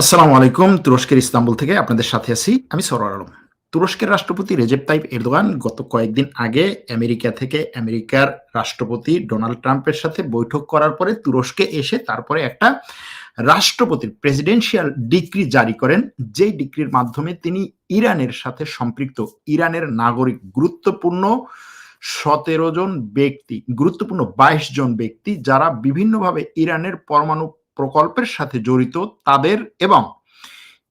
আসসালামু আলাইকুম, তুরস্কের ইস্তাম্বুল থেকে আপনাদের সাথে আছি আমি সরোয়ার আলম। তুরস্কের রাষ্ট্রপতি রেজেপ তাইপ এরদোগান গত কয়েকদিন আগে আমেরিকা থেকে আমেরিকার রাষ্ট্রপতি ডোনাল্ড ট্রাম্পের সাথে বৈঠক করার পরে তুরস্কে এসে তারপরে একটা রাষ্ট্রপতির প্রেসিডেন্সিয়াল ডিক্রি জারি করেন। যেই ডিক্রির মাধ্যমে তিনি ইরানের সাথে সম্পৃক্ত, ইরানের নাগরিক, গুরুত্বপূর্ণ সতেরো জন ব্যক্তি, গুরুত্বপূর্ণ বাইশ জন ব্যক্তি যারা বিভিন্নভাবে ইরানের পরমাণু প্রকল্পের সাথে জড়িত তাদের এবং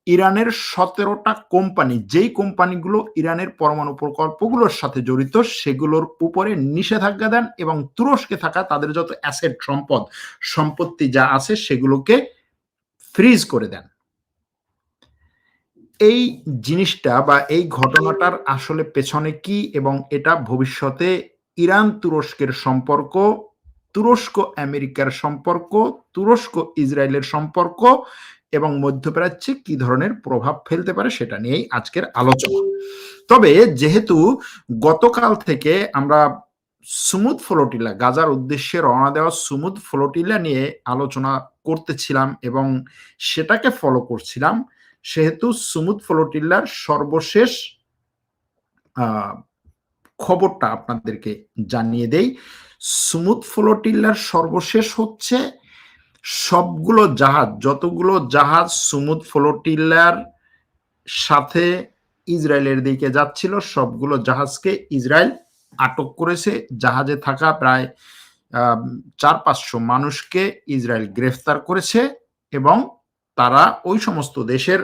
ইরানের সতেরোটা কোম্পানি, যেই কোম্পানিগুলো ইরানের পরমাণু প্রকল্পগুলোর সাথে জড়িত, সেগুলোর উপরে নিষেধাজ্ঞা দেন এবং তুরস্কে থাকা তাদের যত অ্যাসেট সম্পদ, সম্পত্তি যা আছে সেগুলোকে ফ্রিজ করে দেন। এই জিনিসটা বা এই ঘটনাটার আসলে পেছনে কি এবং এটা ভবিষ্যতে ইরান তুরস্কের সম্পর্ক তুরস্ক, আমেরিকার সম্পর্ক, তুরস্ক, ইসরায়েলের সম্পর্ক এবং মধ্যপ্রাচ্যে কি ধরনের প্রভাব ফেলতে পারে সেটা নিয়েই আজকের আলোচনা। তবে যেহেতু গতকাল থেকে আমরা সুমুদ ফ্লোটিলা, গাজার উদ্দেশ্যে রওনা দেওয়া সুমুদ ফ্লোটিলা নিয়ে আলোচনা করতেছিলাম এবং সেটাকে ফলো করছিলাম, সেহেতু সুমুদ ফ্লোটিল্লার সর্বশেষ খবরটা আপনাদেরকে জানিয়ে দেই। সুমুদ ফ্লোটিল্লার সর্বশেষ হচ্ছে সবগুলো জাহাজ, যতগুলো জাহাজ সুমুদ ফ্লোটিল্লার সাথে ইসরায়েলের দিকে যাচ্ছিল, সবগুলো জাহাজকে ইসরায়েল আটক করেছে। জাহাজে থাকা প্রায় চার পাঁচশো মানুষকে ইসরায়েল গ্রেফতার করেছে এবং তারা ওই সমস্ত দেশের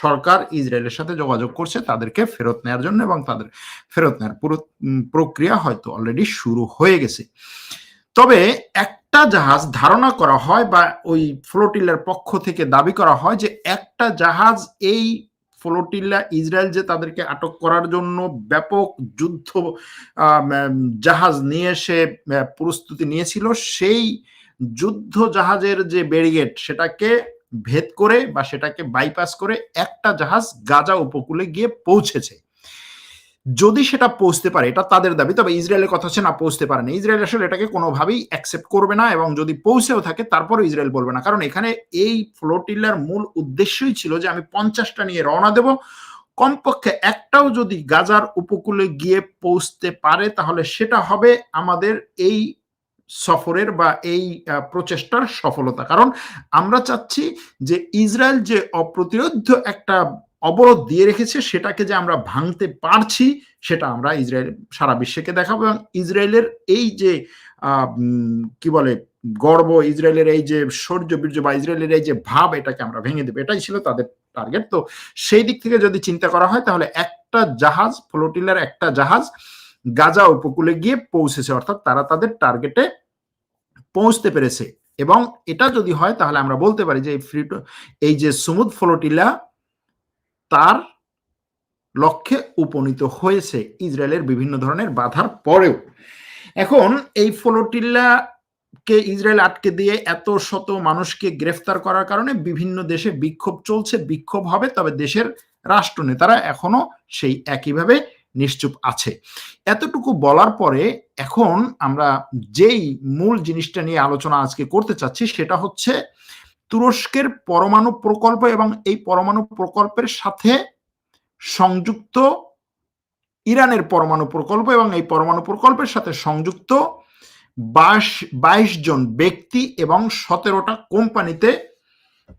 সরকার ইসরায়েলের সাথে যোগাযোগ করছে, তাদেরকে ফেরত নেওয়ার জন্য এবং তাদের ফেরত নেওয়ার পুরো প্রক্রিয়া হয়তো অলরেডি শুরু হয়ে গেছে। তবে একটা জাহাজ ধারণা করা হয় বা ওই ফ্লোটিলার পক্ষ থেকে দাবি করা হয় যে একটা জাহাজ এই ফ্লোটিল্লা ইসরায়েল যে তাদেরকে আটক করার জন্য ব্যাপক যুদ্ধ জাহাজ নিয়ে এসে প্রস্তুতি নিয়েছিল, সেই যুদ্ধ জাহাজের যে ব্যারিগেড সেটাকে ভেদ করে বা সেটাকে বাইপাস করে একটা জাহাজ গাজা উপকূলে গিয়ে পৌঁছেছে। যদি সেটা পৌঁছতে পারে, এটা তাদের দাবি, তবে ইসরায়েলের কথা হচ্ছে না, পৌঁছতে পারে না। ইসরায়েল আসলে এটাকে কোনোভাবেই অ্যাকসেপ্ট করবে না এবং যদি পৌঁছেও থাকে তারপরে ইসরায়েল বলবে না। কারণ এখানে এই ফ্লোটিলার মূল উদ্দেশ্যই ছিল যে আমি পঞ্চাশটা নিয়ে রওনা দেব। কমপক্ষে একটাও যদি গাজার উপকূলে গিয়ে পৌঁছতে পারে, তাহলে সেটা হবে আমাদের এই সফরের বা এই প্রচেষ্টার সফলতা। কারণ আমরা চাচ্ছি যে ইসরায়েল যে অপ্রতিরোধ একটা অবরোধ দিয়ে রেখেছে, সেটাকে যে আমরা ভাঙতে পারছি, সেটা আমরা ইসরায়েল, সারা বিশ্বকে দেখাবো। এবং ইসরায়েলের এই যে কি বলে, গর্ব, ইসরায়েলের এই যে শৌর্য বীর্য বা ইসরায়েলের এই যে ভাব, এটাকে আমরা ভেঙে দেবো। এটাই ছিল তাদের টার্গেট। তো সেই দিক থেকে যদি চিন্তা করা হয়, তাহলে একটা জাহাজ, ফ্লোটিলার একটা জাহাজ গাজা উপকূলে গিয়ে পৌঁছেছে। অর্থাৎ তারা তাদের টার্গেটে পৌঁছতে পেরেছে। এবং এটা যদি হয়, তাহলে আমরা বলতে পারি যে এই যে সুমুদ ফ্লোটিলা, তার লক্ষ্যে উপনীত হয়েছে ইসরায়েলের বিভিন্ন ধরনের বাধার পরেও। এখন এই ফ্লোটিল্লা কে ইসরায়েল আটকে দিয়ে এত শত মানুষকে গ্রেফতার করার কারণে বিভিন্ন দেশে বিক্ষোভ চলছে, বিক্ষোভ হবে, তবে দেশের রাষ্ট্রনেতারা এখনও সেই একইভাবে নিশ্চুপ আছে। এতটুকু বলার পরে এখন আমরা যেই মূল জিনিসটা নিয়ে আলোচনা আজকে করতে চাচ্ছি সেটা হচ্ছে তুরস্কের পরমাণু প্রকল্প এবং এই পরমাণু প্রকল্পের সাথে সংযুক্ত ইরানের পরমাণু প্রকল্প এবং এই পরমাণু প্রকল্পের সাথে সংযুক্ত বাইশ বাইশ জন ব্যক্তি এবং সতেরোটা কোম্পানিতে,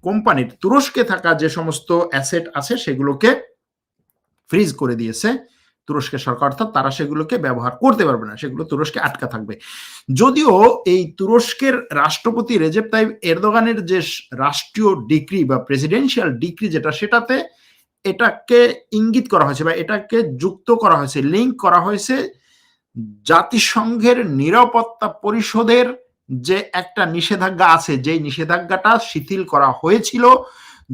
কোম্পানির তুরস্কে থাকা যে সমস্ত অ্যাসেট আছে সেগুলোকে ফ্রিজ করে দিয়েছে। তুরস্কের সরকার, অর্থাৎ তারা সেগুলোকে ব্যবহার করতে পারবে না, সেগুলো তুরস্কে আটকা থাকবে। যদিও এই তুরস্কের রাষ্ট্রপতি রেজেপ তাইব এরদোগানের যে রাষ্ট্রীয় ডিগ্রি বা প্রেসিডেন্সিয়াল ডিগ্রি যেটা, সেটাতে এটাকে ইঙ্গিত করা হয়েছে বা এটাকে যুক্ত করা হয়েছে, লিঙ্ক করা হয়েছে জাতিসংঘের নিরাপত্তা পরিষদের যে একটা নিষেধাজ্ঞা আছে যে নিষেধাজ্ঞাটা শিথিল করা হয়েছিল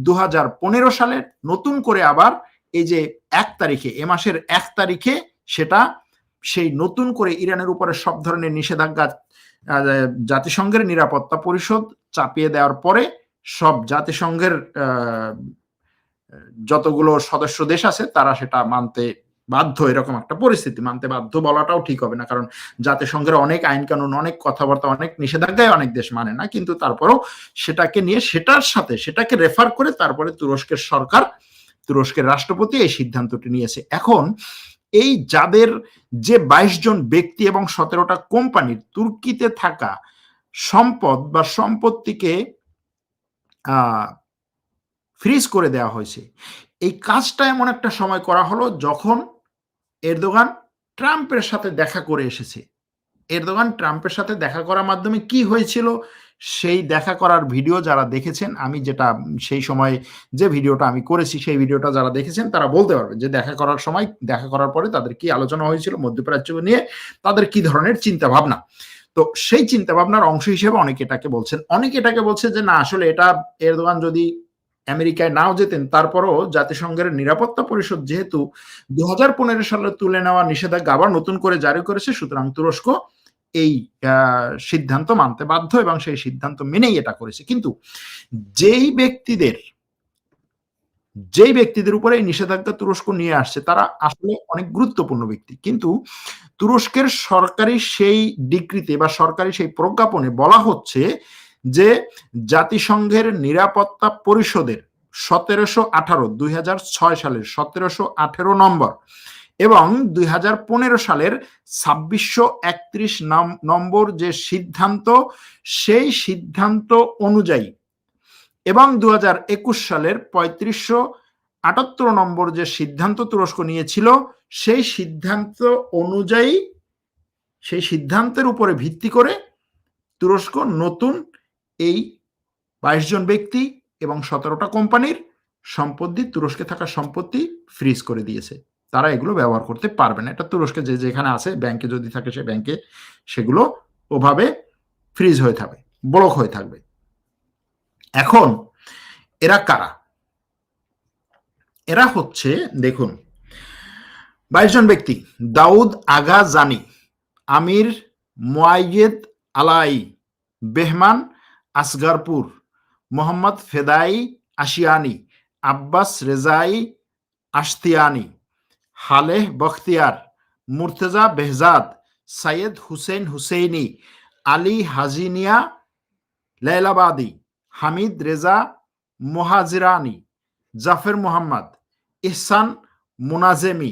দু হাজার পনেরো সালে, নতুন করে আবার এই যে এক তারিখে, এ মাসের এক তারিখে সেটা সেই নতুন করে ইরানের উপরে সব ধরনের নিষেধাজ্ঞা জাতিসংঘের নিরাপত্তা পরিষদ চাপিয়ে দেওয়ার পরে সব জাতিসংঘের যতগুলো সদস্য দেশ আছে তারা সেটা মানতে বাধ্য, এরকম একটা পরিস্থিতি। মানতে বাধ্য বলাটাও ঠিক হবে না, কারণ জাতিসংঘের অনেক আইন কানুন অনেক কথাবার্তা, অনেক নিষেধাজ্ঞায় অনেক দেশ মানে না, কিন্তু তারপরেও সেটাকে নিয়ে, সেটার সাথে, সেটাকে রেফার করে তারপরে তুরস্কের সরকার তুরস্কের রাষ্ট্রপতি এই সিদ্ধান্তটি নিয়েছে। এখন এই যাদের যে বাইশ জন ব্যক্তি এবং সতেরোটা কোম্পানির তুর্কিতে থাকা সম্পদ বা সম্পত্তিকে ফ্রিজ করে দেওয়া হয়েছে। এই কাজটা এমন একটা সময় করা হলো যখন এরদোগান ট্রাম্পের সাথে দেখা করে এসেছে। এরদোগান ট্রাম্পের সাথে দেখা করার মাধ্যমে কি হয়েছিল, সেই দেখা করার ভিডিও যারা দেখেছেন, আমি যেটা সেই সময় যে ভিডিওটা আমি করেছি, সেই ভিডিওটা যারা দেখেছেন, তারা বলতে পারবে যে দেখা করার সময়, দেখা করার পরে তাদের কি আলোচনা হয়েছিল, মধ্যপ্রাচ্য নিয়ে তাদের কি ধরনের চিন্তা ভাবনা তো সেই চিন্তা ভাবনার অংশ হিসেবে অনেকে এটাকে বলছেন। অনেকে এটাকে বলছে যে না, আসলে এটা এরদোগান যদি আমেরিকায় নাও যেতেন, তারপরও জাতিসংঘের নিরাপত্তা পরিষদ যেহেতু দু হাজার পনেরো সালে তুলে নেওয়া নিষেধাজ্ঞা আবার নতুন করে জারি করেছে, সুতরাং তুরস্ক এই সিদ্ধান্ত মানতে বাধ্য এবং সেই সিদ্ধান্ত মেনেই এটা করেছে। কিন্তু যেই ব্যক্তিদের যেই ব্যক্তিদের উপরে এই নিষেধাজ্ঞা তুরস্ক নিয়ে আসছে, তারা আসলে অনেক গুরুত্বপূর্ণ ব্যক্তি। কিন্তু তুরস্কের সরকারি সেই ডিগ্রিতে বা সরকারি সেই প্রজ্ঞাপনে বলা হচ্ছে যে জাতিসংঘের নিরাপত্তা পরিষদের সতেরোশো আঠারো, দুই সালের সতেরোশো আঠেরো নম্বর এবং দুই হাজার পনেরো সালের ছাব্বিশশো একত্রিশ নম্বর যে সিদ্ধান্ত, সেই সিদ্ধান্ত অনুযায়ী এবং দু হাজার একুশ সালের পঁয়ত্রিশশো আটাত্তর নম্বর যে সিদ্ধান্ত তুরস্ক নিয়েছিল, সেই সিদ্ধান্ত অনুযায়ী, সেই সিদ্ধান্তের উপরে ভিত্তি করে তুরস্ক নতুন এই বাইশ জন ব্যক্তি এবং সতেরোটা কোম্পানির সম্পত্তি, তুরস্কে থাকা সম্পত্তি ফ্রিজ করে দিয়েছে। তারা এগুলো ব্যবহার করতে পারবে না। এটা তুরস্কে যে যেখানে আছে ব্যাংকে যদি থাকে সে ব্যাংকে সেগুলো ওভাবে ফ্রিজ হয়ে থাকবে ব্লক হয়ে থাকবে। এখন এরা কারা? এরা হচ্ছে, দেখুন, বাইশ জন ব্যক্তি, দাউদ আগা জানি Amir Moayyed Alai, Behman Asgarpour, Mohammad Fedai Ashiani, Abbas Rezai Ashtiani. Haleh Bakhtiar, Morteza Behzad Seyed Hossein Hosseini, Ali Hajinia Lelabadi Hamid Reza Mohajerani, Jafar Mohammad, Ehsan Monajemi.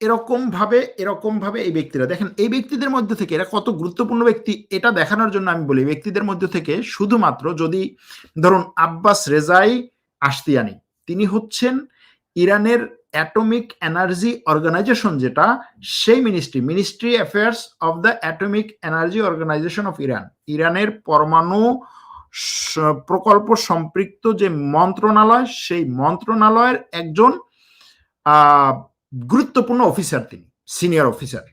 এরকম ভাবে এরকম ভাবে এই ব্যক্তিরা, দেখেন এই ব্যক্তিদের মধ্যে থেকে এরা কত গুরুত্বপূর্ণ ব্যক্তি, এটা দেখানোর জন্য আমি বলি ব্যক্তিদের মধ্যে থেকে শুধুমাত্র যদি ধরুন আব্বাস রেজাই আশতিয়ানি, তিনি হচ্ছেন ইরানের অ্যাটমিক এনার্জি অর্গানাইজেশন যেটা, সেই ministry ministry affairs of the atomic energy organization of Iran ইরানের পরমাণু প্রকল্প সম্পৃক্ত যে মন্ত্রণালয়, সেই মন্ত্রণালয়ের একজন গুরুত্বপূর্ণ অফিসার তিনি সিনিয়র অফিসার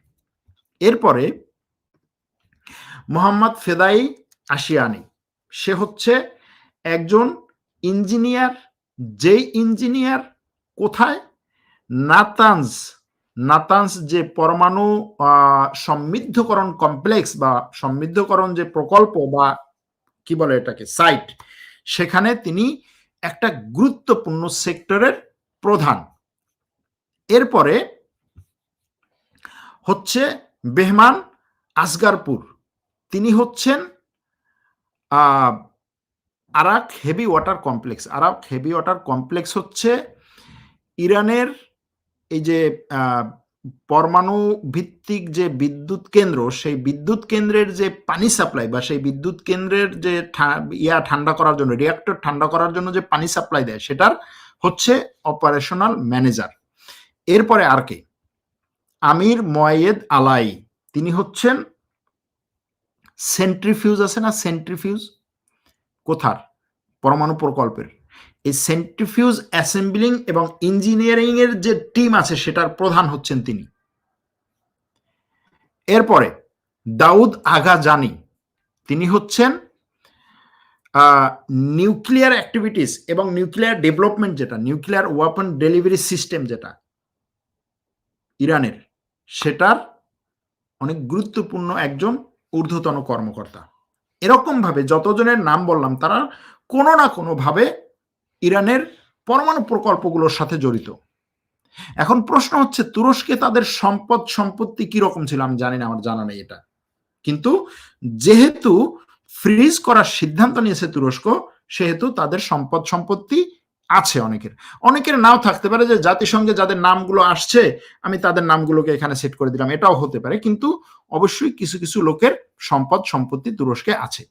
এরপরে মোহাম্মদ ফেদাই আশিয়ানি সে হচ্ছে একজন ইঞ্জিনিয়ার যেই ইঞ্জিনিয়ার কোথায়? নাতান্স নাতান্স যে পরমাণু সমৃদ্ধকরণ কমপ্লেক্স বা সমৃদ্ধকরণ যে প্রকল্প বা কি বলে এটাকে, সাইট, সেখানে তিনি একটা গুরুত্বপূর্ণ সেক্টরের প্রধান। এরপরে হচ্ছে বেহমান আসগারপুর। তিনি হচ্ছেন Arak heavy water complex. Arak heavy water complex হচ্ছে ইরানের এই যে পরমাণু ভিত্তিক যে বিদ্যুৎ কেন্দ্র, সেই বিদ্যুৎ কেন্দ্রের যে পানি সাপ্লাই বা সেই বিদ্যুৎ কেন্দ্রের যে ইয়া ঠান্ডা করার জন্য রিয়াক্টর ঠান্ডা করার জন্য যে পানি সাপ্লাই দেয়, সেটার হচ্ছে অপারেশনাল ম্যানেজার এরপরে আর কে? আমির ময়েদ আলাই। তিনি হচ্ছেন সেন্ট্রিফিউজ আছে না? সেন্ট্রিফিউজ কোথার? পরমাণু প্রকল্পের। এই সেন্ট্রিফিউজ অ্যাসেম্বলিং এবং ইঞ্জিনিয়ারিং এর যে টিম আছে, সেটার প্রধান হচ্ছেন তিনি। এরপরে দাউদ আগা জানি তিনি হচ্ছেন নিউক্লিয়ার অ্যাক্টিভিটিস এবং নিউক্লিয়ার ডেভেলপমেন্ট যেটা নিউক্লিয়ার ওয়াপন ডেলিভারি সিস্টেম যেটা, ইরানের। সেটার অনেক গুরুত্বপূর্ণ একজন ঊর্ধ্বতন কর্মকর্তা। এরকমভাবে যতজনের নাম বললাম, তারা কোনো না কোনোভাবে ইরানের পরমাণু প্রকল্পগুলোর সাথে জড়িত। এখন প্রশ্ন হচ্ছে, তুরস্কে তাদের সম্পদ সম্পত্তি কি রকম ছিল? আমি জানি না, আমার জানা নেই এটা। কিন্তু যেহেতু ফ্রিজ করার সিদ্ধান্ত নিয়েছে তুরস্ক, সেহেতু তাদের সম্পদ সম্পত্তি আছে অনেকের। অনেকের নাও থাকতে পারে যে জাতিসংঘে যাদের নামগুলো আসছে, আমি তাদের নামগুলোকে এখানে সেট করে দিলাম। এটাও হতে পারে, কিন্তু অবশ্যই কিছু কিছু লোকের সম্পদ, সম্পত্তি তুরস্কে আছে।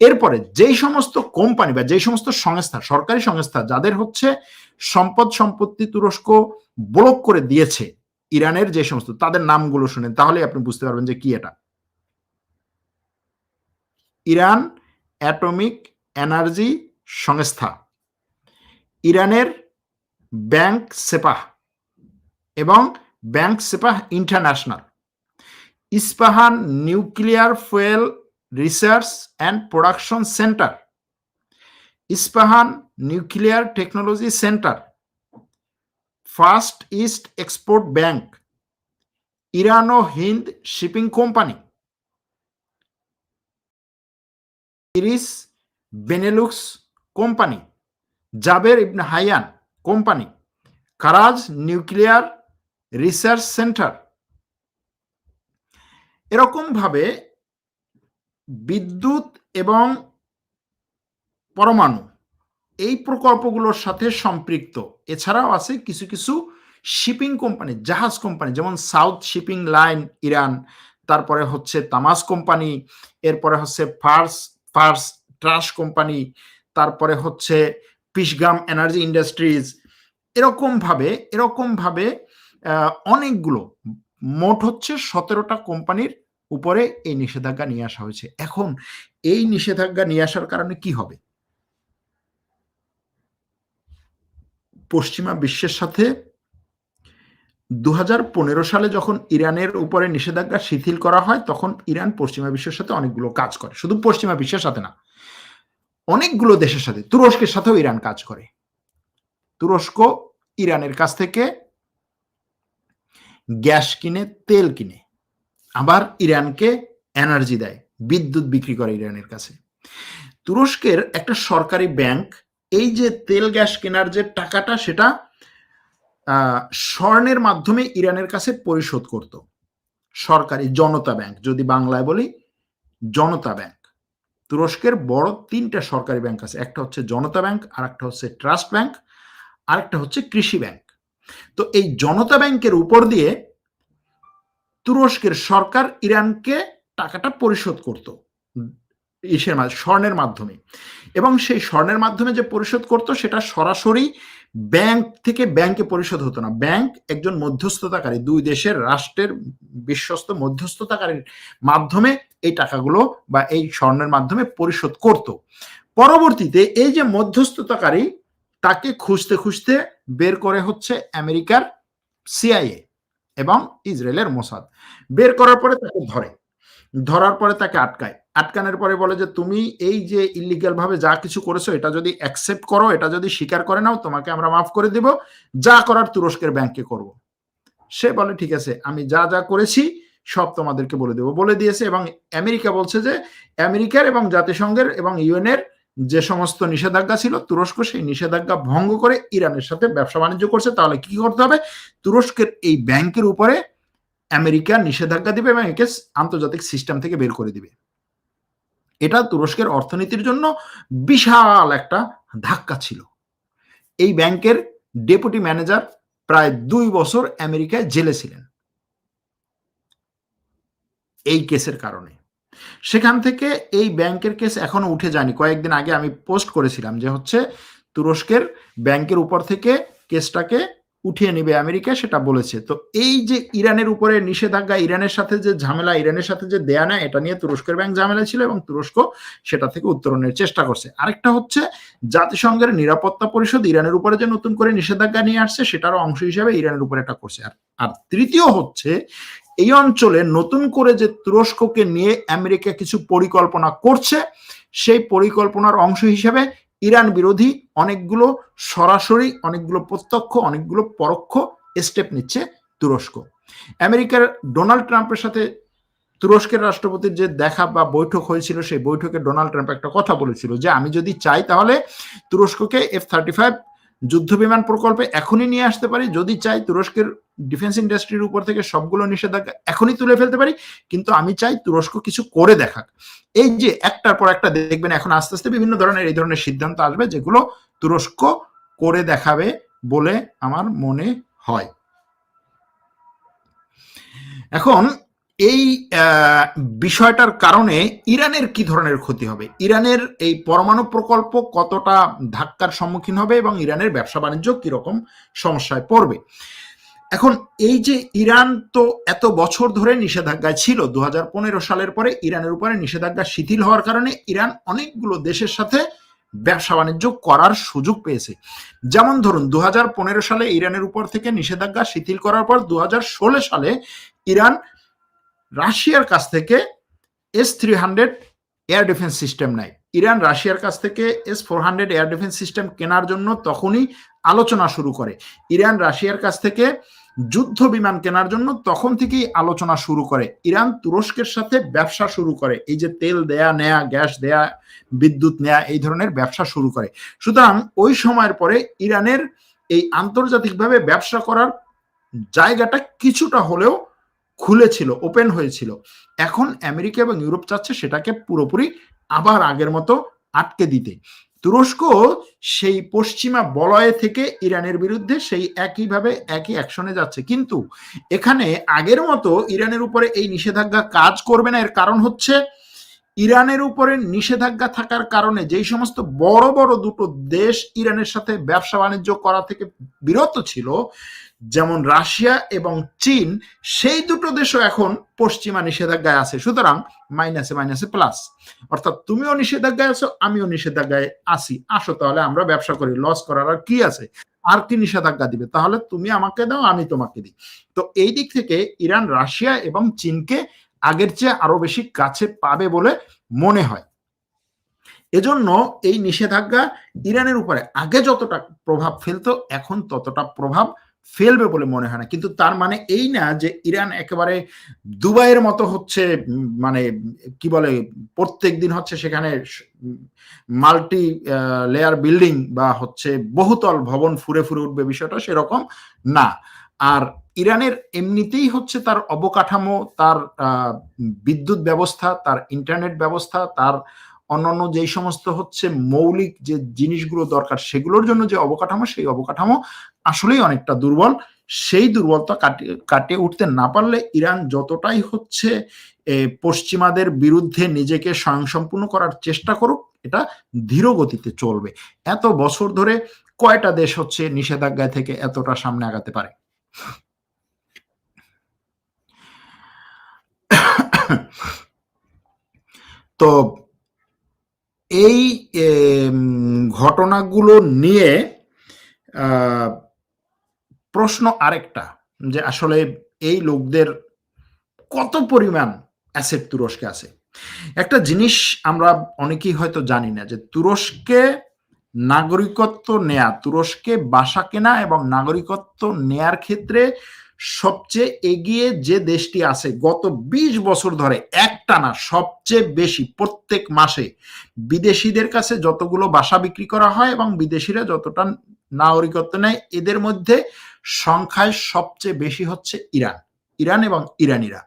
এরপরে যেই সমস্ত কোম্পানি বা যেই সমস্ত সংস্থা, সরকারি সংস্থা যাদের হচ্ছে সম্পদ, সম্পত্তি তুরস্ক ব্লক করে দিয়েছে ইরানের যে সমস্ত, তাদের নামগুলো শুনেন তাহলে আপনি বুঝতে পারবেন যে কি এটা। ইরান, অ্যাটমিক এনার্জি সংস্থা। ইরানের ব্যাংক সেপাহ এবং bank Sepah international. Isfahan nuclear fuel research and production centre. Isfahan nuclear technology centre. First east export bank. Irano Hind shipping company. Iris Benelux company. Jaber ibn Hayyan company Karaj nuclear research centre. এরকম ভাবে বিদ্যুৎ এবং পরমাণু এই প্রকল্পগুলোর সাথে সম্পৃক্ত। এছাড়াও আছে কিছু কিছু শিপিং কোম্পানি, জাহাজ কোম্পানি, যেমন সাউথ শিপিং লাইন ইরান, তারপরে হচ্ছে তামাস কোম্পানি, এরপরে হচ্ছে ফার্স ফার্স ট্রাশ কোম্পানি, তারপরে হচ্ছে পিসগাম এনার্জি ইন্ডাস্ট্রিজ এরকম ভাবে এরকম ভাবে অনেকগুলো, মোট হচ্ছে সতেরোটা কোম্পানির উপরে এই নিষেধাজ্ঞা নিয়ে আসা হয়েছে। এখন এই নিষেধাজ্ঞা নিয়ে আসার কারণে কি হবে? পশ্চিমা বিশ্বের সাথে দু হাজার পনেরো সালে যখন ইরানের উপরে নিষেধাজ্ঞা শিথিল করা হয়, তখন ইরান পশ্চিমা বিশ্বের সাথে অনেকগুলো কাজ করে। শুধু পশ্চিমা বিশ্বের সাথে না অনেকগুলো দেশের সাথে। তুরস্কের সাথেও ইরান কাজ করে। তুরস্ক ইরানের কাছ থেকে গ্যাস কিনে, তেল কিনে। আবার ইরানকে এনার্জি দেয়, বিদ্যুৎ বিক্রি করে ইরানের কাছে। তুরস্কের একটা সরকারি ব্যাংক, এই যে তেল গ্যাস কেনার যে টাকাটা, সেটা স্বর্ণের মাধ্যমে ইরানের কাছে পরিশোধ করত। সরকারি জনতা ব্যাংক, যদি বাংলায় বলি, জনতা ব্যাংক। তুরস্কের বড় তিনটা সরকারি ব্যাংক আছে। একটা হচ্ছে জনতা ব্যাংক আর একটা হচ্ছে ট্রাস্ট ব্যাংক আর একটা হচ্ছে কৃষি ব্যাংক। তো এই জনতা ব্যাংকের উপর দিয়ে তুরস্কের সরকার ইরানকে টাকাটা পরিশোধ করত, ইসের স্বর্ণের মাধ্যমে। এবং সেই স্বর্ণের মাধ্যমে যে পরিশোধ করত, সেটা সরাসরি ব্যাংক থেকে ব্যাংকে পরিশোধ হতো না। ব্যাংক একজন মধ্যস্থতাকারী, দুই দেশের রাষ্ট্রের বিশ্বস্ত মধ্যস্থতাকারীর মাধ্যমে এই টাকাগুলো বা এই স্বর্ণের মাধ্যমে পরিশোধ করত। পরবর্তীতে এই যে মধ্যস্থতাকারী, তাকে খুঁজতে খুঁজতে বের করে হচ্ছে আমেরিকার সিআইএ এবং ইসরায়েলের মোসাদ। বের করার পরে তাকে ধরে। ধরার পরে তাকে আটকায়। আটকানোর পরে বলে যে, তুমি এই যে ইলিগাল ভাবে যা কিছু করেছ, এটা যদি অ্যাকসেপ্ট করো, এটা যদি স্বীকার করে নাও, তোমাকে আমরা মাফ করে দিব। যা করার তুরস্কের ব্যাংকে করব। সে বলে, ঠিক আছে, আমি যা যা করেছি সব তোমাদেরকে বলে দেবো। বলে দিয়েছে এবং আমেরিকা বলছে যে আমেরিকার এবং জাতিসংঘের এবং ইউএনের যে সমস্ত নিষেধাজ্ঞা ছিল, তুরস্ক সেই নিষেধাজ্ঞা ভঙ্গ করে ইরানের সাথে ব্যবসা বাণিজ্য করছে। তাহলে কি করতে হবে? তুরস্কের এই ব্যাংকের উপরে আমেরিকা নিষেধাজ্ঞা দিবে এবং একে আন্তর্জাতিক সিস্টেম থেকে বের করে দিবে। এটা তুরস্কের অর্থনীতির জন্য বিশাল একটা ধাক্কা ছিল। এই ব্যাংকের ডেপুটি ম্যানেজার প্রায় দুই বছর আমেরিকায় জেলে ছিলেন। এই কেসের কারণে। সেখান থেকে এই ব্যাংকের কেস এখনও উঠে যায়নি। কয়েকদিন আগে আমি পোস্ট করেছিলাম যে হচ্ছে তুরস্কের ব্যাংকের উপর থেকে কেসটাকে উঠিয়ে নেবে আমেরিকা, সেটা বলেছে। তো এই যে ইরানের উপরে নিষেধাজ্ঞা, ইরানের সাথে যে ঝামেলা, ইরানের সাথে যে দেয়া না এটা নিয়ে তুরস্কের ব্যাংক ঝামেলা ছিল এবং তুরস্ক সেটা থেকে উত্তরণের চেষ্টা করছে। আরেকটা হচ্ছে জাতিসংঘের নিরাপত্তা পরিষদ ইরানের উপরে যে নতুন করে নিষেধাজ্ঞা নিয়ে আসছে, সেটারও অংশ হিসেবে ইরানের উপরে এটা করছে। আর আর তৃতীয় হচ্ছে এই অঞ্চলে নতুন করে যে তুরস্ককে নিয়ে আমেরিকা কিছু পরিকল্পনা করছে, সেই পরিকল্পনার অংশ হিসেবে ইরান বিরোধী অনেকগুলো সরাসরি, অনেকগুলো প্রত্যক্ষ, অনেকগুলো পরোক্ষ স্টেপ নিচ্ছে তুরস্ক। আমেরিকার ডোনাল্ড ট্রাম্পের সাথে তুরস্কের রাষ্ট্রপতির যে দেখা বা বৈঠক হয়েছিল, সেই বৈঠকে ডোনাল্ড ট্রাম্প একটা কথা বলেছিল যে, আমি যদি চাই তাহলে তুরস্ককে এফ থার্টি ফাইভ যুদ্ধ বিমান প্রকল্পে এখনই নিয়ে আসতে পারি। যদি চাই তুরস্কের ডিফেন্স ইন্ডাস্ট্রির উপর থেকে সবগুলো নিষেধাজ্ঞা এখনই তুলে ফেলতে পারি, কিন্তু আমি চাই তুরস্ক কিছু করে দেখাক। এই যে একটার পর একটা দেখবেন এখন আস্তে আস্তে বিভিন্ন ধরনের, এই ধরনের সিদ্ধান্ত আসবে যেগুলো তুরস্ক করে দেখাবে বলে আমার মনে হয়। এখন এই বিষয়টার কারণে ইরানের কি ধরনের ক্ষতি হবে? ইরানের এই পরমাণু প্রকল্প কতটা ধাক্কার সম্মুখীন হবে এবং ইরানের ব্যবসা বাণিজ্য কীরকম সমস্যায় পড়বে? এখন, এই যে ইরান তো এত বছর ধরে নিষেধাজ্ঞায় ছিল দু হাজার পনেরো সালের পরে ইরানের উপরে নিষেধাজ্ঞা শিথিল হওয়ার কারণে ইরান অনেকগুলো দেশের সাথে ব্যবসা বাণিজ্য করার সুযোগ পেয়েছে। যেমন ধরুন দু হাজার পনেরো সালে ইরানের উপর থেকে নিষেধাজ্ঞা শিথিল করার পর দু হাজার ষোলো সালে ইরান রাশিয়ার কাছ থেকে S three hundred air defence system নেয়। ইরান রাশিয়ার কাছ থেকে S four hundred air defence system কেনার জন্য তখনই আলোচনা শুরু করে। ইরান রাশিয়ার কাছ থেকে যুদ্ধ বিমান কেনার জন্য তখন থেকেই আলোচনা শুরু করে। ইরান তুরস্কের সাথে ব্যবসা শুরু করে। এই যে তেল দেয়া, নেয়া, গ্যাস দেয়া, বিদ্যুৎ নেয়া, এই ধরনের ব্যবসা শুরু করে। সুতরাং ওই সময়ের পরে ইরানের এই আন্তর্জাতিকভাবে ব্যবসা করার জায়গাটা কিছুটা হলেও খুলেছিল ওপেন হয়েছিল। এখন আমেরিকা এবং ইউরোপ চাচ্ছে সেটাকে পুরোপুরি আবার আগের মতো আটকে দিতে। তুরস্ক সেই পশ্চিমা বলয়ে থেকে ইরানের বিরুদ্ধে সেই একইভাবে একই অ্যাকশনে যাচ্ছে। কিন্তু এখানে আগের মতো ইরানের উপরে এই নিষেধাজ্ঞা কাজ করবে না। এর কারণ হচ্ছে ইরানের উপরে নিষেধাজ্ঞা থাকার কারণে যেই সমস্ত বড় বড় দুটো দেশ ইরানের সাথে ব্যবসা বাণিজ্য করা থেকে বিরত ছিল যেমন রাশিয়া এবং চীন, সেই দুটো দেশও এখন পশ্চিমা নিষেধাজ্ঞায় আছে। সুতরাং মাইনাসে মাইনাসে প্লাস অর্থাৎ তুমিও নিষেধাজ্ঞায় আছো, আমিও নিষেধাজ্ঞায় আসি আসো তাহলে, আমরা ব্যবসা করি। লস করার আর কি আছে? আর কি নিষেধাজ্ঞা দিবে? তাহলে তুমি আমাকে দাও, আমি তোমাকে দিই। তো এই দিক থেকে ইরান, রাশিয়া এবং চীনকে আগের চেয়ে আরও বেশি কাছে পাবে বলে মনে হয়। এজন্য এই নিষেধাজ্ঞা ইরানের উপরে আগে যতটা প্রভাব ফেলতো, এখন ততটা প্রভাব ফেলবে বলে মনে হয় না। কিন্তু তার মানে এই না যে ইরান একেবারে দুবাইয়ের মতো হচ্ছে মানে কি বলে, প্রত্যেক দিন হচ্ছে সেখানে মাল্টি লেয়ার বিল্ডিং বা হচ্ছে বহুতল ভবন ফুরে ফুরে উঠবে বিষয়টা সেরকম না। আর ইরানের এমনিতেই হচ্ছে তার অবকাঠামো, তার বিদ্যুৎ ব্যবস্থা, তার ইন্টারনেট ব্যবস্থা, তার অন্যান্য যেই সমস্ত হচ্ছে মৌলিক যে জিনিসগুলো দরকার সেগুলোর জন্য যে অবকাঠামো, সেই অবকাঠামো আসলেই অনেকটা দুর্বল। সেই দুর্বলতা কাটিয়ে কাটিয়ে উঠতে না পারলে ইরান যতটাই হচ্ছে পশ্চিমাদের বিরুদ্ধে নিজেকে স্বয়ংসম্পূর্ণ করার চেষ্টা করুক, এটা ধীর গতিতে চলবে। এত বছর ধরে কয়টা দেশ হচ্ছে নিষেধাজ্ঞা থেকে এতটা সামনে আগাতে পারে? তো এই ঘটনাগুলো নিয়ে প্রশ্ন আরেকটা, যে আসলে এই লোকদের কত পরিমাণ অ্যাসেট তুরস্কে আছে? একটা জিনিস আমরা অনেকেই হয়তো জানি না, যে তুরস্কে নাগরিকত্ব নেয়া, তুরস্কে বাসা কেনা এবং নাগরিকত্ব নেয়ার ক্ষেত্রে সবচেয়ে এগিয়ে যে দেশটি আছে, গত ২০ বছর ধরে একটানা সবচেয়ে বেশি প্রত্যেক মাসে বিদেশিদের কাছে যতগুলো বাসা বিক্রি করা হয় এবং বিদেশিরা যতটা নাগরিকত্ব নেয়, এদের মধ্যে সংখ্যায় সবচেয়ে বেশি হচ্ছে ইরান ইরান এবং ইরানিরা।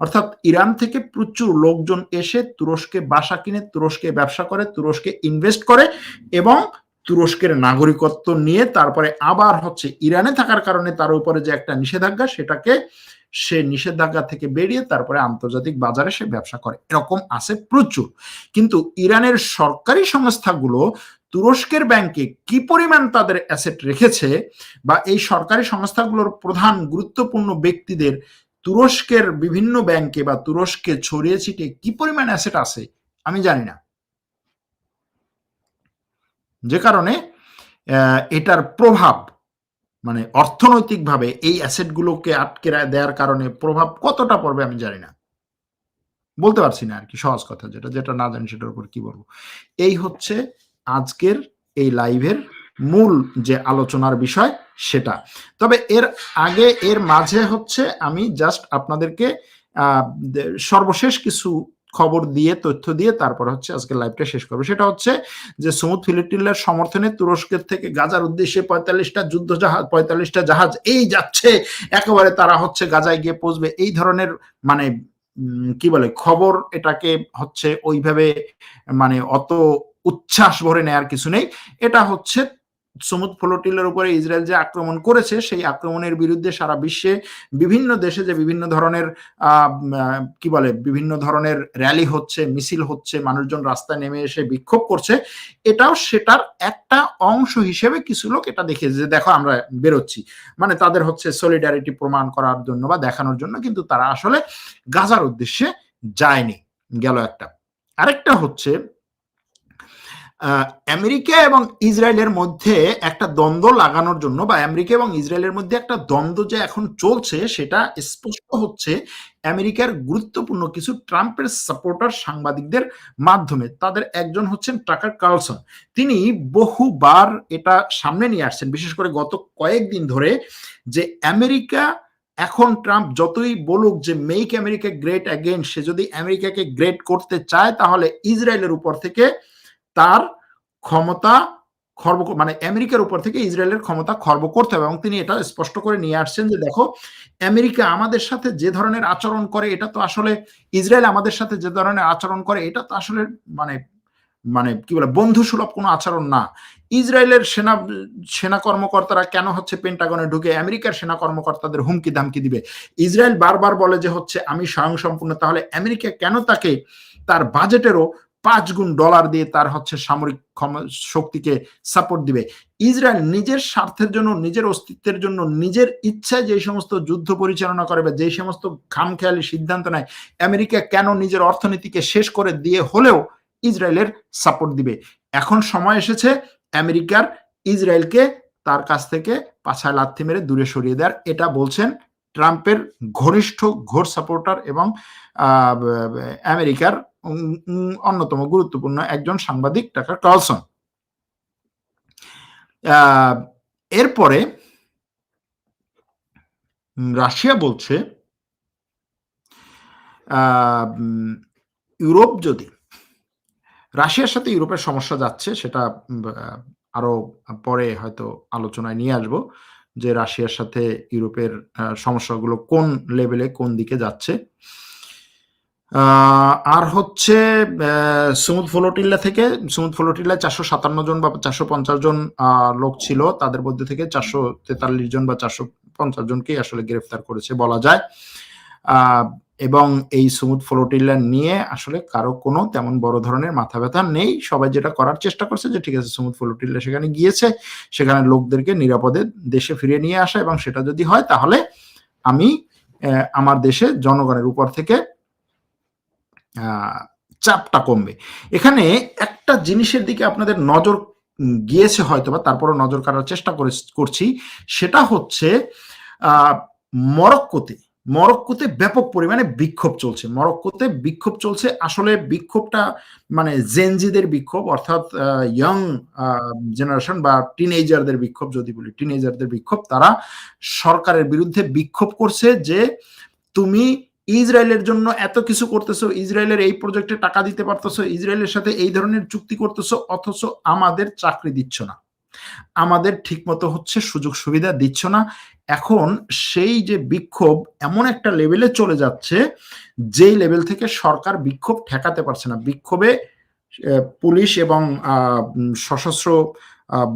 অর্থাৎ ইরান থেকে প্রচুর লোকজন এসে তুরস্কে বাসা কিনে, তুরস্কে ব্যবসা করে, তুরস্কে ইনভেস্ট করে এবং তুরস্কের নাগরিকত্ব নিয়ে তারপরে আবার হচ্ছে ইরানে থাকার কারণে তার উপরে যে একটা নিষেধাজ্ঞা, সেটাকে সে নিষেধাজ্ঞা থেকে বেরিয়ে তারপরে আন্তর্জাতিক বাজারে সে ব্যবসা করে। এরকম আছে প্রচুর। কিন্তু ইরানের সরকারি সংস্থাগুলো তুরস্কের ব্যাংকে কি পরিমাণ তাদের অ্যাসেট রেখেছে বা এই সরকারি সংস্থাগুলোর প্রধান গুরুত্বপূর্ণ ব্যক্তিদের তুরস্কের বিভিন্ন ব্যাংকে বা তুরস্কে ছড়িয়ে ছিটিয়ে কি পরিমাণ অ্যাসেট আছে, আমি জানি না। যে কারণে এটার প্রভাব মানে অর্থনৈতিকভাবে এই অ্যাসেটগুলোকে আটকে দেওয়ার কারণে প্রভাব কতটা পড়বে আমি জানি না। বলতে পারছি না আর কি, সহজ কথা যেটা যেটা না জানি সেটার উপর কি বলব। এই হচ্ছে আজকের এই লাইভের মূল যে আলোচনার বিষয় সেটা। তবে এর আগে, এর মাঝে হচ্ছে আমি জাস্ট আপনাদেরকে সর্বশেষ কিছু খবর দিয়ে, তথ্য দিয়ে তারপর হচ্ছে আজকে লাইভটা শেষ করব। সেটা হচ্ছে যে সমুদ ফিলিটিল্লার সমর্থনে তুরস্কের থেকে গাজার উদ্দেশ্যে পঁয়তাল্লিশটা যুদ্ধ জাহাজ, পঁয়তাল্লিশটা জাহাজ এই যাচ্ছে। একেবারে তারা হচ্ছে গাজায় গিয়ে পৌঁছবে। এই ধরনের মানে কি বলে, খবর এটাকে হচ্ছে ওইভাবে মানে অত উচ্ছ্বাস ভরে নেয়ার কিছু নেই। এটা হচ্ছে সমুদ ফ্লোটিলের উপরে ইসরায়েল যে আক্রমণ করেছে, সেই আক্রমণের বিরুদ্ধে সারা বিশ্বে বিভিন্ন দেশে যে বিভিন্ন ধরনের কি বলে, বিভিন্ন ধরনের র্যালি হচ্ছে, মিছিল হচ্ছে, মানুষজন রাস্তায় নেমে এসে বিক্ষোভ করছে, এটাও সেটার একটা অংশ হিসেবে কিছু লোক এটা দেখেছে যে দেখো আমরা বেরোচ্ছি। মানে তাদের হচ্ছে সলিডারিটি প্রমাণ করার জন্য বা দেখানোর জন্য কিন্তু তারা আসলে গাজার উদ্দেশ্যে যায়নি। গেল একটা। আরেকটা হচ্ছে আমেরিকা এবং ইসরায়েলের মধ্যে একটা দ্বন্দ্ব লাগানোর জন্য বা আমেরিকা এবং ইসরায়েলের মধ্যে একটা দ্বন্দ্ব যে এখন চলছে, সেটা স্পষ্ট হচ্ছে আমেরিকার গুরুত্বপূর্ণ কিছু ট্রাম্পের সাপোর্টার সাংবাদিকদের মাধ্যমে। তাদের একজন হচ্ছেন টাকার কার্লসন। তিনি বহুবার এটা সামনে নিয়ে আসছেন, বিশেষ করে গত কয়েকদিন ধরে যে আমেরিকা এখন ট্রাম্প যতই বলুক যে মেক আমেরিকা গ্রেট অ্যাগেন সে যদি আমেরিকাকে গ্রেট করতে চায়, তাহলে ইসরায়েলের উপর থেকে তার ক্ষমতা খর্ব মানে আমেরিকার উপর থেকে ইসরায়েলের ক্ষমতা খর্ব করতে হবে এবং তিনি এটা স্পষ্ট করে নিয়ে আসছেন যে দেখো, আমেরিকা আমাদের সাথে যে ধরনের আচরণ করে, এটা তো আসলে ইসরায়েল আমাদের সাথে যে ধরনের আচরণ করে, এটা তো আসলে মানে মানে কি বলে বন্ধু সুলভ কোনো আচরণ না। ইসরায়েলের সেনা সেনা কর্মকর্তারা কেন হচ্ছে পেন্টাগনে ঢুকে? আমেরিকার সেনা কর্মকর্তাদের হুমকি ধামকি দিবে। ইসরায়েল বারবার বলে যে হচ্ছে, আমি স্বয়ংসম্পূর্ণ। তাহলে আমেরিকা কেন তাকে তার বাজেটেরও পাঁচ গুণ ডলার দিয়ে তার হচ্ছে সামরিক শক্তিকে সাপোর্ট দিবে। ইসরায়েল নিজের স্বার্থের জন্য, নিজের অস্তিত্বের জন্য, নিজের ইচ্ছায় যে সমস্ত যুদ্ধ পরিচালনা করে বা যে সমস্ত খামখেয়ালি সিদ্ধান্ত নেয়, আমেরিকা কেন নিজের অর্থনীতিকে শেষ করে দিয়ে হলেও ইসরায়েলের সাপোর্ট দিবে? এখন সময় এসেছে আমেরিকার ইসরায়েলকে তার কাছ থেকে পাছায় লাথি মেরে দূরে সরিয়ে দেওয়ার। এটা বলছেন ট্রাম্পের ঘনিষ্ঠ ঘোর সাপোর্টার এবং আমেরিকার অন্যতম গুরুত্বপূর্ণ একজন সাংবাদিক টাকার কার্লসন। এরপরে রাশিয়া বলছে ইউরোপ যদি, রাশিয়ার সাথে ইউরোপের সমস্যা যাচ্ছে, সেটা আরও পরে হয়তো আলোচনায় নিয়ে আসব, যে রাশিয়ার সাথে ইউরোপের সমস্যাগুলো কোন লেভেলে কোন দিকে যাচ্ছে। আর হচ্ছে সুমুদ ফ্লোটিল্লা থেকে, সুমুদ ফ্লোটিল্লায় চারশো সাতান্ন জন বা চারশো পঞ্চাশ জন লোক ছিল। তাদের মধ্যে থেকে চারশো তেতাল্লিশ জন বা চারশো পঞ্চাশ জনকেই আসলে গ্রেফতার করেছে বলা যায়। এবং এই সুমুদ ফ্লোটিল্লা নিয়ে আসলে কারও কোনো তেমন বড় ধরনের মাথা ব্যথা নেই। সবাই যেটা করার চেষ্টা করছে যে, ঠিক আছে, সুমুদ ফ্লোটিল্লা সেখানে গিয়েছে, সেখানে লোকদেরকে নিরাপদে দেশে ফিরিয়ে নিয়ে আসা এবং সেটা যদি হয়, তাহলে আমি আমার দেশে জনগণের উপর থেকে চাপটা কমবে। এখানে একটা জিনিসের দিকে আপনাদের নজর গিয়েছে হয়তো বা তারপরে নজর কাটার চেষ্টা করে, করছি। সেটা হচ্ছে মরক্কোতে মরক্কোতে ব্যাপক পরিমাণে বিক্ষোভ চলছে। মরক্কোতে বিক্ষোভ চলছে, আসলে বিক্ষোভটা মানে জেনজিদের বিক্ষোভ, অর্থাৎ ইয়ং জেনারেশন বা টিনেজারদের বিক্ষোভ, যদি বলি টিনেজারদের বিক্ষোভ, তারা সরকারের বিরুদ্ধে বিক্ষোভ করছে যে, তুমি ইসরায়েলের জন্য এত কিছু করতেছো, ইসরায়েলের এই প্রজেক্টে টাকা দিতে পারতেছো, ইসরায়েলের সাথে এই ধরনের চুক্তি করতেছো, অথচ আমাদের চাকরি দিচ্ছ না। আমাদের ঠিকমতো হচ্ছে সুযোগ সুবিধা দিচ্ছ না। এখন সেই যে বিক্ষোভ এমন একটা লেভেলে চলে যাচ্ছে, যেই লেভেল থেকে সরকার বিক্ষোভ ঠেকাতে পারছে না। বিক্ষোভে পুলিশ এবং সশস্ত্র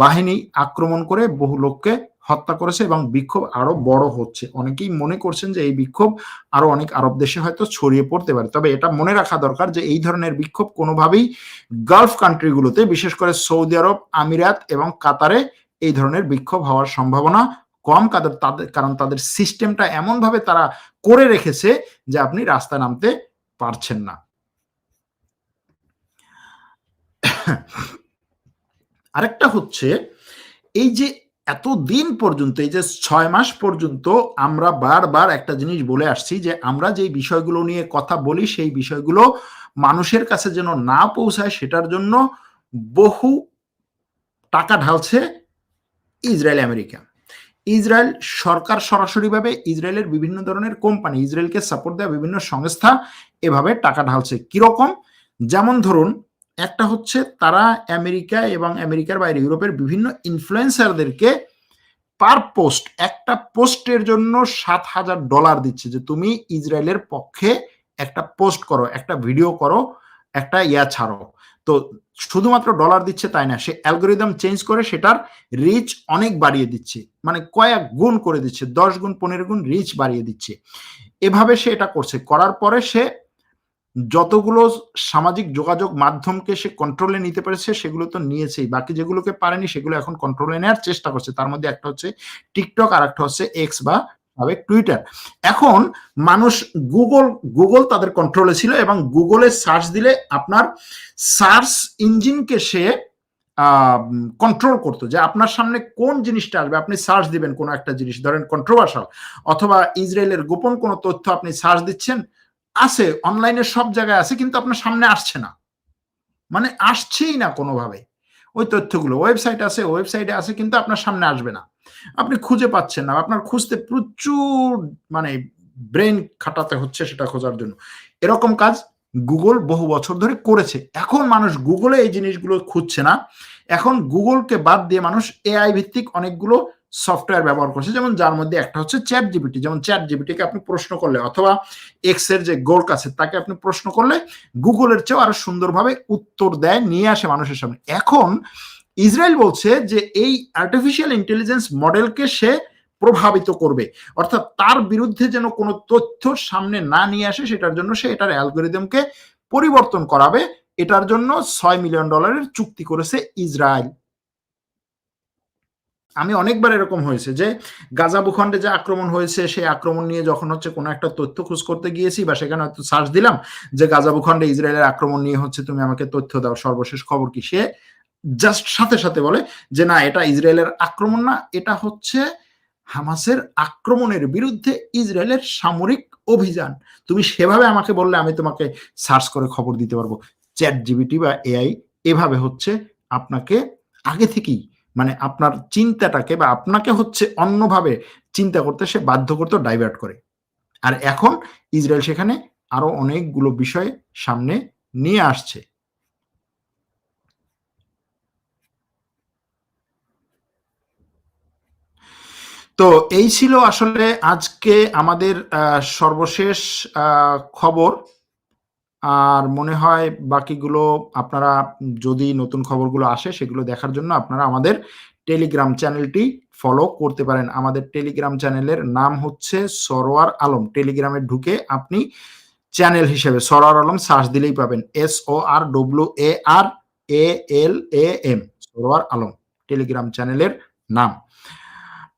বাহিনী আক্রমণ করে বহু লোককে হত্যা করেছে এবং বিক্ষোভ আরও বড় হচ্ছে। অনেকেই মনে করছেন যে এই বিক্ষোভ আরও অনেক আরব দেশে হয়তো ছড়িয়ে পড়তে পারে। তবে এটা মনে রাখা দরকার যে এই ধরনের বিক্ষোভ কোনোভাবেই গালফ কান্ট্রিগুলোতে বিশেষ করে সৌদি আরব, আমিরাত এবং কাতারে এই ধরনের বিক্ষোভ হওয়ার সম্ভাবনা কম। কাদের, তাদের, কারণ তাদের সিস্টেমটা এমন ভাবে তারা করে রেখেছে যে আপনি রাস্তায় নামতে পারছেন না। আরেকটা হচ্ছে এই যে এতদিন পর্যন্ত, এই যে ছয় মাস পর্যন্ত আমরা বারবার একটা জিনিস বলে আসছি যে, আমরা যে বিষয়গুলো নিয়ে কথা বলি, সেই বিষয়গুলো মানুষের কাছে যেন না পৌঁছায়, সেটার জন্য বহু টাকা ঢালছে ইসরায়েল, আমেরিকা। ইসরায়েল সরকার সরাসরিভাবে ইসরায়েলের বিভিন্ন ধরনের কোম্পানি, ইসরায়েলকে সাপোর্ট দেওয়া বিভিন্ন সংস্থা এভাবে টাকা ঢালছে। কীরকম? যেমন ধরুন একটা হচ্ছে তারা আমেরিকা এবং আমেরিকার বাইরে, ইউরোপের বিভিন্ন ইনফ্লুয়েন্সারদেরকে পার পোস্ট একটা পোস্টের জন্য সাত হাজার ডলার দিচ্ছে যে তুমি ইসরায়েলের পক্ষে একটা পোস্ট করো, একটা ভিডিও করো, একটা ইয়া ছাড়ো। তো শুধুমাত্র ডলার দিচ্ছে তাই না, সে অ্যালগোরিদম চেঞ্জ করে সেটার রিচ অনেক বাড়িয়ে দিচ্ছে মানে কয়েক গুণ করে দিচ্ছে, দশ গুণ, পনেরো গুণ রিচ বাড়িয়ে দিচ্ছে। এভাবে সে এটা করছে, করার পরে সে যতগুলো সামাজিক যোগাযোগ মাধ্যমকে সে কন্ট্রোলে নিতে পেরেছে, সেগুলো তো নিয়েছেই। বাকি যেগুলোকে পারেনি, সেগুলো এখন কন্ট্রোলে নেওয়ার চেষ্টা করছে। তার মধ্যে একটা হচ্ছে টিকটক আর একটা হচ্ছে এক্স বা সাবেক টুইটার এখন মানুষ গুগল গুগল তাদের কন্ট্রোলে ছিল এবং গুগলে সার্চ দিলে আপনার সার্চ ইঞ্জিনকে সে কন্ট্রোল করতো যে আপনার সামনে কোন জিনিসটা আসবে। আপনি সার্চ দিবেন কোনো একটা জিনিস, ধরেন কন্ট্রোভার্সাল অথবা ইসরায়েলের গোপন কোনো তথ্য আপনি সার্চ দিচ্ছেন আছে অনলাইনে সব জায়গায় আছে, কিন্তু আপনার সামনে আসছে না। মানে আসছেই না কোনোভাবে। ওই তথ্যগুলো ওয়েবসাইট আছে ওয়েবসাইটে আছে, কিন্তু আপনার সামনে আসবে না। আপনি খুঁজে পাচ্ছেন না, আপনার খুঁজতে প্রচুর মানে ব্রেন খাটাতে হচ্ছে সেটা খোঁজার জন্য। এরকম কাজ গুগল বহু বছর ধরে করেছে। এখন মানুষ গুগলে এই জিনিসগুলো খুঁজছে না। এখন গুগলকে বাদ দিয়ে মানুষ এআই ভিত্তিক অনেকগুলো সফটওয়্যার ব্যবহার করছে, যেমন যার মধ্যে একটা হচ্ছে চ্যাট জিবিটি যেমন চ্যাট জিবিটিকে আপনি প্রশ্ন করলে অথবা এক্সের যে গোল্ক আছে তাকে আপনি প্রশ্ন করলে গুগলের চেয়েও আরও সুন্দরভাবে উত্তর দেয়, নিয়ে আসে মানুষের সামনে। এখন ইসরায়েল বলছে যে এই আর্টিফিশিয়াল ইন্টেলিজেন্স মডেলকে সে প্রভাবিত করবে। অর্থাৎ তার বিরুদ্ধে যেন কোনো তথ্য সামনে না নিয়ে আসে, সেটার জন্য সে এটার অ্যালগোরিদমকে পরিবর্তন করাবে। এটার জন্য ছয় মিলিয়ন ডলারের চুক্তি করেছে ইসরায়েল। আমি অনেকবার এরকম হয়েছে যে গাজা ভূখণ্ডে যে আক্রমণ হয়েছে, সেই আক্রমণ নিয়ে যখন হচ্ছে কোনো একটা তথ্য খোঁজ করতে গিয়েছি বা সেখানে হয়তো সার্চ দিলাম যে গাজা ভূখণ্ডে ইসরায়েলের আক্রমণ নিয়ে হচ্ছে তুমি আমাকে তথ্য দাও, সর্বশেষ খবর কি? সে জাস্ট সাথে সাথে বলে যে না, এটা ইসরায়েলের আক্রমণ না, এটা হচ্ছে হামাসের আক্রমণের বিরুদ্ধে ইসরায়েলের সামরিক অভিযান। তুমি সেভাবে আমাকে বললে আমি তোমাকে সার্চ করে খবর দিতে পারব। চ্যাট জিবিটি বা এআই এভাবে হচ্ছে আপনাকে আগে থেকেই মানে আপনার চিন্তাটাকে বা আপনাকে হচ্ছে অন্যভাবে চিন্তা করতে সে বাধ্য করতে ডাইভার্ট করে। আর এখন ইসরায়েল সেখানে আরও অনেকগুলো বিষয় সামনে নিয়ে আসছে। তো এই ছিল আসলে আজকে আমাদের সর্বশেষ খবর। আর মনে হয় বাকিগুলো আপনারা যদি নতুন খবরগুলো আসে সেগুলো দেখার জন্য আপনারা আমাদের টেলিগ্রাম চ্যানেলটি ফলো করতে পারেন। আমাদের টেলিগ্রাম চ্যানেলের নাম হচ্ছে সরোয়ার আলম। টেলিগ্রামে ঢুকে আপনি চ্যানেল হিসেবে সরোয়ার আলম সার্চ দিলেই পাবেন। S O R W A R A L A M Sarwar Alam Telegram চ্যানেলের নাম।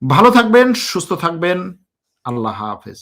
ভালো থাকবেন, সুস্থ থাকবেন। আল্লাহ হাফেজ।